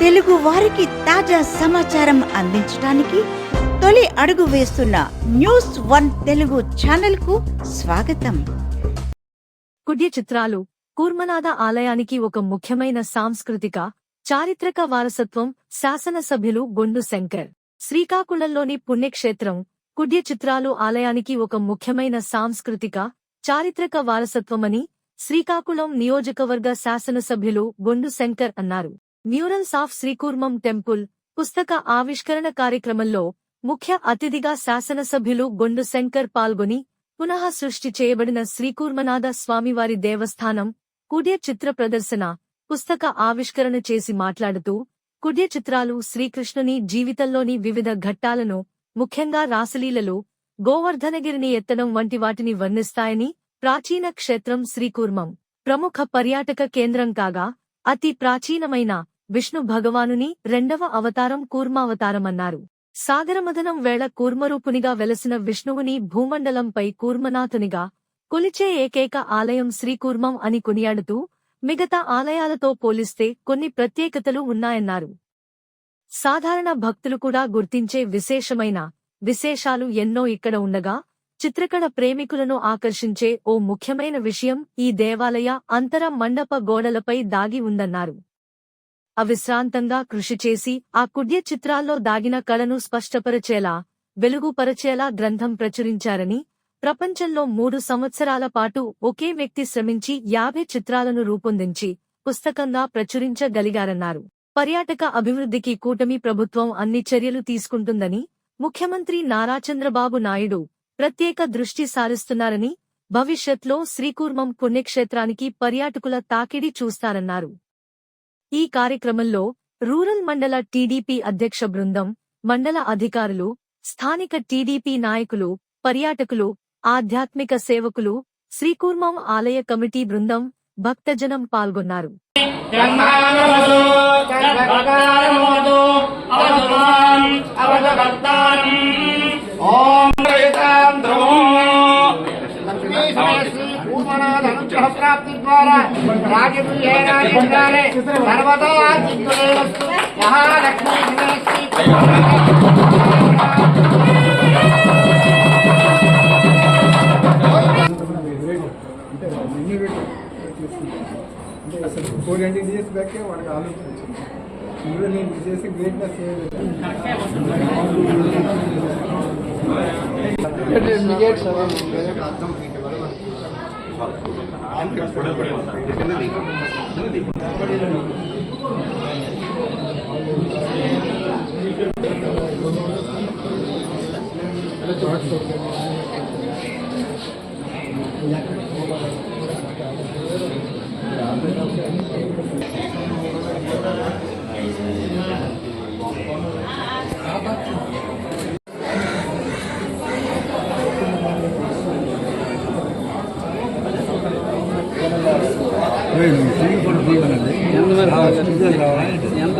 తెలుగు వారికి తాజా సమాచారం అందించడానికి తొలి అడుగు వేస్తున్న న్యూస్ వన్ తెలుగు ఛానల్కు స్వాగతం. కుడ్య చిత్రాలు కూర్మనాథ ఆలయానికి ఒక ముఖ్యమైన సాంస్కృతిక చారిత్రక వారసత్వం శాసనసభ్యులు గొండు శంకర్. శ్రీకాకుళంలోని పుణ్యక్షేత్రం కుడ్య చిత్రాలు ఆలయానికి ఒక ముఖ్యమైన సాంస్కృతిక చారిత్రక వారసత్వమని శ్రీకాకుళం నియోజకవర్గ శాసనసభ్యులు గొండు శంకర్ అన్నారు. న్యూరల్స్ ఆఫ్ శ్రీకూర్మం టెంపుల్ పుస్తక ఆవిష్కరణ కార్యక్రమంలో ముఖ్య అతిథిగా శాసనసభ్యులు గొండు శంకర్ పాల్గొని పునః సృష్టి చేయబడిన శ్రీకూర్మనాథ స్వామివారి దేవస్థానం కుడ్య చిత్ర ప్రదర్శన పుస్తక ఆవిష్కరణ చేసి మాట్లాడుతూ కుడ్య చిత్రాలు శ్రీకృష్ణుని జీవితంలోని వివిధ ఘట్టాలను ముఖ్యంగా రాసలీలలు గోవర్ధనగిరిని ఎత్తడం వంటి వాటిని వర్ణిస్తాయని ప్రాచీన క్షేత్రం శ్రీకూర్మం. ప్రముఖ పర్యాటక కేంద్రం కాగా అతి ప్రాచీనమైన విష్ణు భగవానుని రెండవ అవతారం కూర్మావతారమన్నారు. సాగరమదనం వేళ కూర్మరూపునిగా వెలసిన విష్ణువుని భూమండలంపై కూర్మనాథునిగా కొలిచే ఏకైక ఆలయం శ్రీకూర్మం అని కొనియాడుతూ మిగతా ఆలయాలతో పోలిస్తే కొన్ని ప్రత్యేకతలు ఉన్నాయన్నారు. సాధారణ భక్తులు కూడా గుర్తించే విశేషమైన విశేషాలు ఎన్నో ఇక్కడ ఉండగా చిత్రకళ ప్రేమికులను ఆకర్షించే ఓ ముఖ్యమైన విషయం ఈ దేవాలయ అంతర మండప గోడలపై దాగి ఉందన్నారు. అవిశ్రాంతంగా కృషి చేసి ఆ కుడ్య చిత్రాల్లో దాగిన కళను స్పష్టపరచేలా వెలుగుపరచేలా గ్రంథం ప్రచురించారని ప్రపంచంలో మూడు సంవత్సరాల పాటు ఒకే వ్యక్తి శ్రమించి యాభై చిత్రాలను రూపొందించి పుస్తకంగా ప్రచురించగలిగారన్నారు. పర్యాటక అభివృద్ధికి కూటమి ప్రభుత్వం అన్ని చర్యలు తీసుకుంటుందని ముఖ్యమంత్రి నారా చంద్రబాబు నాయుడు ప్రత్యేక దృష్టి సారిస్తున్నారని భవిష్యత్లో శ్రీకూర్మం పుణ్యక్షేత్రానికి పర్యాటకుల తాకిడి చూస్తారన్నారు. ఈ కార్యక్రమంలో రూరల్ మండల టీడీపీ అధ్యక్ష బృందం మండల అధికారులు స్థానిక టీడీపీ నాయకులు పర్యాటకులు ఆధ్యాత్మిక సేవకులు శ్రీకూర్మం ఆలయ కమిటీ బృందం భక్తజనం పాల్గొన్నారు. ఓం రహితాం ప్రాప్తి ద్వారా రాజకీయాలే సర్వదా చిత్తులేవస్తు మహాలక్ష్మీ అంటే మెన్యూ పెట్టి తీసుకుంటాం అంటే అసలు ఫోర్ హండ్రెడ్ ఇయర్స్ బ్యాకే వాళ్ళకి ఆలోచన వచ్చింది ఇందులో నేను చేసే గ్రేట్నెస్ ఎంత ಅಂತ ಕೇಳಿ ನೋಡಬಹುದು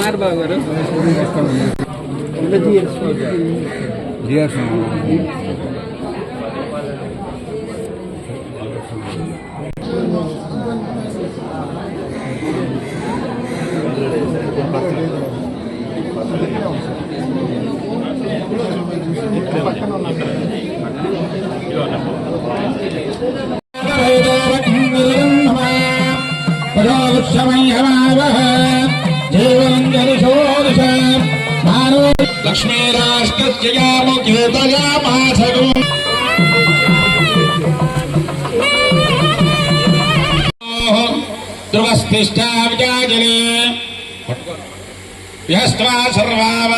మారి బాబు గారు? ऋषभैरवावः देवलिङ्गऋषोदश मानो लक्ष्मीराष्ट्रस्य यामुकेतयामासगो ध्रुवस्तिष्ठाव्याजले विहस्त्वा सर्वाव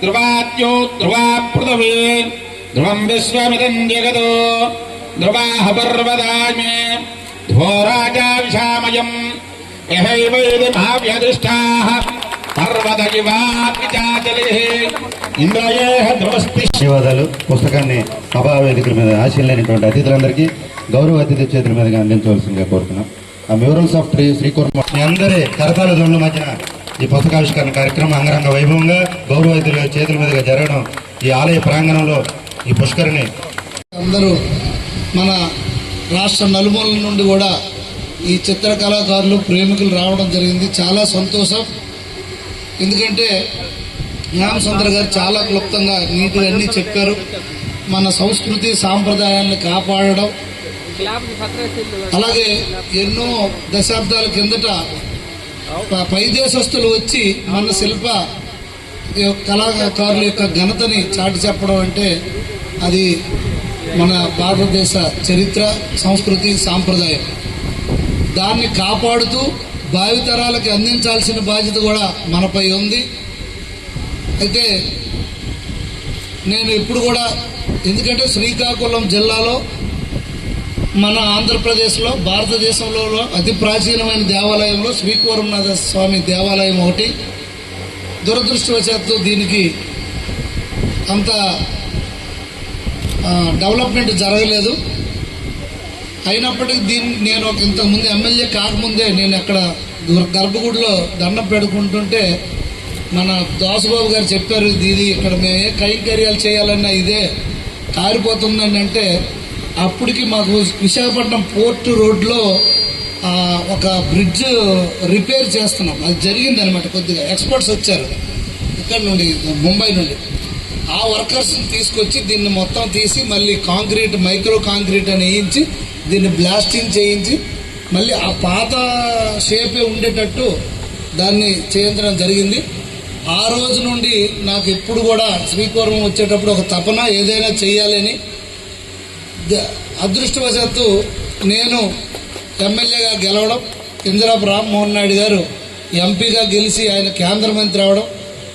ध्रुवाद्यो ध्रुवा पृथवे విశ్వమిదం జగదో ధ్రువాహ పర్వదామే ధ్వో రాజా విషామయం యహైవేది మహావ్యధిష్టాః పర్వత ధన్యవాదాలు పుస్తకాన్ని అభావేదికల మీద ఆశీలైనటువంటి అతిథులందరికీ గౌరవ అతిథి చేతుల మీదుగా అందించవలసిందిగా కోరుతున్నాం. ఆ మ్యూరల్స్ ఆఫ్ ట్రీ శ్రీకుర్మ మీ అందరి కరతాల ధ్వనుల మధ్యన ఈ పుస్తకావిష్కరణ కార్యక్రమం అంగరంగ వైభవంగా గౌరవ అతిథుల చేతుల మీదుగా జరగడం ఈ ఆలయ ప్రాంగణంలో ఈ పుష్కరిణి. అందరూ మన రాష్ట్ర నలుమూలల నుండి కూడా ఈ చిత్రకళాకారులు ప్రేమికులు రావడం జరిగింది. చాలా సంతోషం. ఎందుకంటే జ్ఞానసుందర గారు చాలా క్లుప్తంగా నీట్గా అన్నీ చెప్పారు. మన సంస్కృతి సాంప్రదాయాన్ని కాపాడడం. అలాగే ఎన్నో దశాబ్దాల కిందట పై దేశస్తులు వచ్చి మన శిల్ప కళాకారుల యొక్క ఘనతని చాటి చెప్పడం అంటే అది మన భారతదేశ చరిత్ర సంస్కృతి సాంప్రదాయం. దాన్ని కాపాడుతూ భావితరాలకి అందించాల్సిన బాధ్యత కూడా మనపై ఉంది. అయితే నేను ఇప్పుడు కూడా ఎందుకంటే శ్రీకాకుళం జిల్లాలో మన ఆంధ్రప్రదేశ్లో భారతదేశంలో అతి ప్రాచీనమైన దేవాలయంలో శ్రీకూరంనాథ స్వామి దేవాలయం ఒకటి. దురదృష్టవశాత్తు దీనికి అంత డెవలప్మెంట్ జరగలేదు. అయినప్పటికీ దీన్ని నేను ఒక ఇంతకుముందు ఎమ్మెల్యే కాకముందే నేను అక్కడ గర్భగుడిలో దండం పెడుకుంటుంటే మన దాసుబాబు గారు చెప్పారు ఇది ఇక్కడ మేము ఏ కైంకర్యాలు చేయాలన్నా ఇదే కారిపోతుందని అంటే అప్పటికి మాకు విశాఖపట్నం పోర్ట్ రోడ్లో ఒక బ్రిడ్జ్ రిపేర్ చేస్తున్నాం. అది జరిగింది అనమాట కొద్దిగా. ఎక్స్పర్ట్స్ వచ్చారు. ఇక్కడ నుండి ముంబై నుండి. ఆ వర్కర్స్ని తీసుకొచ్చి దీన్ని మొత్తం తీసి మళ్ళీ కాంక్రీట్ మైక్రో కాంక్రీట్ అని వేయించి దీన్ని బ్లాస్టింగ్ చేయించి మళ్ళీ ఆ పాత షేపే ఉండేటట్టు దాన్ని చేయించడం జరిగింది. ఆ రోజు నుండి నాకు ఎప్పుడు కూడా శ్రీకూర్మం వచ్చేటప్పుడు ఒక తపన ఏదైనా చేయాలని ద- అదృష్టవశాత్తు నేను ఎమ్మెల్యేగా గెలవడం ఇందిరాపు రామ్మోహన్ నాయుడు గారు ఎంపీగా గెలిచి ఆయన కేంద్ర మంత్రి అవడం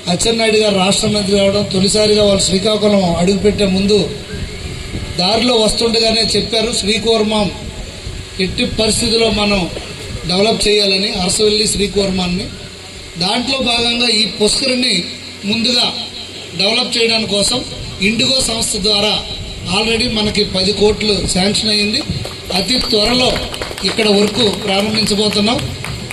అచ్చెన్నాయుడు గారు రాష్ట్ర మంత్రి అవడం తొలిసారిగా వాళ్ళు శ్రీకాకుళం అడుగుపెట్టే ముందు దారిలో వస్తుండగానే చెప్పారు శ్రీకూర్మం ఎట్టి పరిస్థితిలో మనం డెవలప్ చేయాలని అరసవెల్లి శ్రీకూర్మాన్ని దాంట్లో భాగంగా ఈ పుష్కరిని ముందుగా డెవలప్ చేయడానికి కోసం ఇండిగో సంస్థ ద్వారా ఆల్రెడీ మనకి పది కోట్లు శాంక్షన్ అయ్యింది అతి త్వరలో ఇక్కడ వర్క్ ప్రారంభించబోతున్నాం.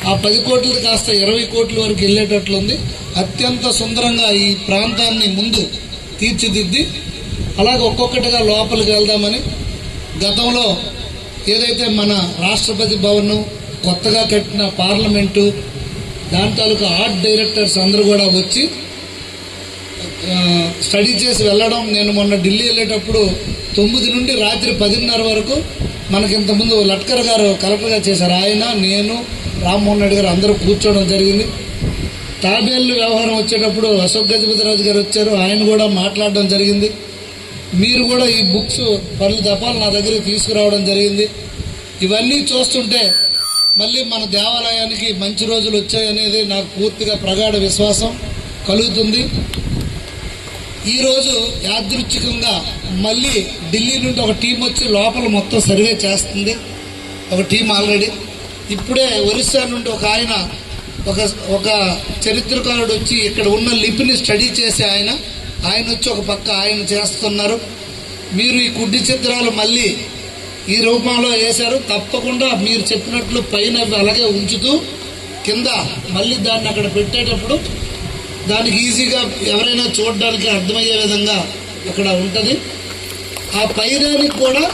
ఆ పది కోట్లు కాస్త ఇరవై కోట్ల వరకు వెళ్ళేటట్లుంది. అత్యంత సుందరంగా ఈ ప్రాంతాన్ని ముందు తీర్చిదిద్ది అలాగే ఒక్కొక్కటిగా లోపలికి వెళ్దామని గతంలో ఏదైతే మన రాష్ట్రపతి భవన్ కొత్తగా కట్టిన పార్లమెంటు దాని తాలూకా ఆర్ట్ డైరెక్టర్స్ అందరూ కూడా వచ్చి స్టడీ చేసి వెళ్ళడం నేను మొన్న ఢిల్లీ వెళ్ళేటప్పుడు తొమ్మిది నుండి రాత్రి పదిన్నర వరకు మనకి ఇంతకుముందు లట్కర్ గారు కలెక్టర్గా చేశారు. ఆయన నేను రామ్మోహన్ రెడ్డి గారు అందరూ కూర్చోవడం జరిగింది. తాబేళ్ళు వ్యవహారం వచ్చేటప్పుడు అశోక్ గజపతిరాజు గారు వచ్చారు. ఆయన కూడా మాట్లాడడం జరిగింది. మీరు కూడా ఈ బుక్స్ పనులు దఫాలు నా దగ్గరికి తీసుకురావడం జరిగింది. ఇవన్నీ చూస్తుంటే మళ్ళీ మన దేవాలయానికి మంచి రోజులు వచ్చాయనేది నాకు పూర్తిగా ప్రగాఢ విశ్వాసం కలుగుతుంది. ఈరోజు యాదృచ్ఛికంగా మళ్ళీ ఢిల్లీ నుండి ఒక టీం వచ్చి లోపల మొత్తం సర్వే చేస్తుంది. ఒక టీం ఆల్రెడీ. ఇప్పుడే ఒరిస్సా నుండి ఒక ఆయన ఒక ఒక చరిత్రకారుడు వచ్చి ఇక్కడ ఉన్న లిపిని స్టడీ చేసే ఆయన ఆయన వచ్చి ఒక పక్క ఆయన చేస్తున్నారు. మీరు ఈ గుడ్డి చిత్రాలు మళ్ళీ ఈ రూపంలో వేశారు. తప్పకుండా మీరు చెప్పినట్లు పైన అలాగే ఉంచుతూ కింద మళ్ళీ దాన్ని అక్కడ పెట్టేటప్పుడు దానికి ఈజీగా ఎవరైనా చూడడానికి అర్థమయ్యే విధంగా అక్కడ ఉంటుంది. ఆ పైరానికి కూడా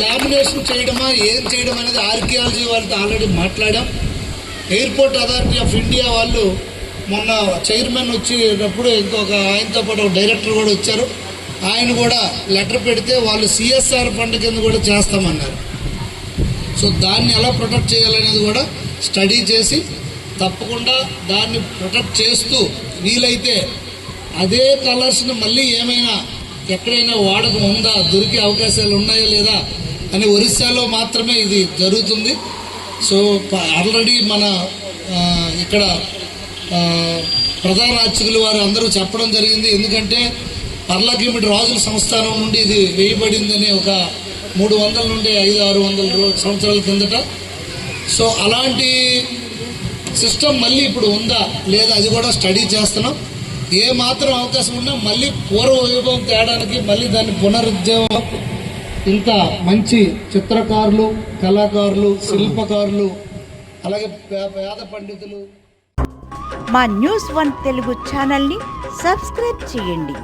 లామినేషన్ చేయడమా ఏం చేయడం అనేది ఆర్కియాలజీ వాళ్ళతో ఆల్రెడీ మాట్లాడాం. ఎయిర్పోర్ట్ అథారిటీ ఆఫ్ ఇండియా వాళ్ళు మొన్న చైర్మన్ వచ్చేటప్పుడు ఇంకొక ఆయనతో పాటు ఒక డైరెక్టర్ కూడా వచ్చారు. ఆయన కూడా లెటర్ పెడితే వాళ్ళు సిఎస్ఆర్ ఫండ్ కింద కూడా చేస్తామన్నారు. సో దాన్ని ఎలా ప్రొటెక్ట్ చేయాలనేది కూడా స్టడీ చేసి తప్పకుండా దాన్ని ప్రొటెక్ట్ చేస్తూ వీలైతే అదే కలర్స్ని మళ్ళీ ఏమైనా ఎక్కడైనా వాడకం ఉందా? దొరికే అవకాశాలు ఉన్నాయా లేదా? అని ఒరిస్సాలో మాత్రమే ఇది జరుగుతుంది. సో ఆల్రెడీ మన ఇక్కడ ప్రధాన అర్చకులు వారు అందరూ చెప్పడం జరిగింది. ఎందుకంటే పర్లకిమిటి రాజుల సంస్థానం నుండి ఇది వేయబడిందని ఒక మూడు వందల నుండి ఐదు ఆరు వందల సంవత్సరాల కిందట. సో అలాంటి సిస్టమ్ మళ్ళీ ఇప్పుడు ఉందా లేదా అది కూడా స్టడీ చేస్తున్నాం. ఏ మాత్రం అవకాశం ఉన్నా మళ్ళీ పూర్వ వైభవం తేడానికి మళ్ళీ దాన్ని పునరుద్యోగం ఇంత మంచి చిత్రకారులు కళాకారులు శిల్పకారులు అలాగే పేద పండితులు. మా న్యూస్ వన్ తెలుగు ఛానల్ని సబ్స్క్రైబ్ చేయండి.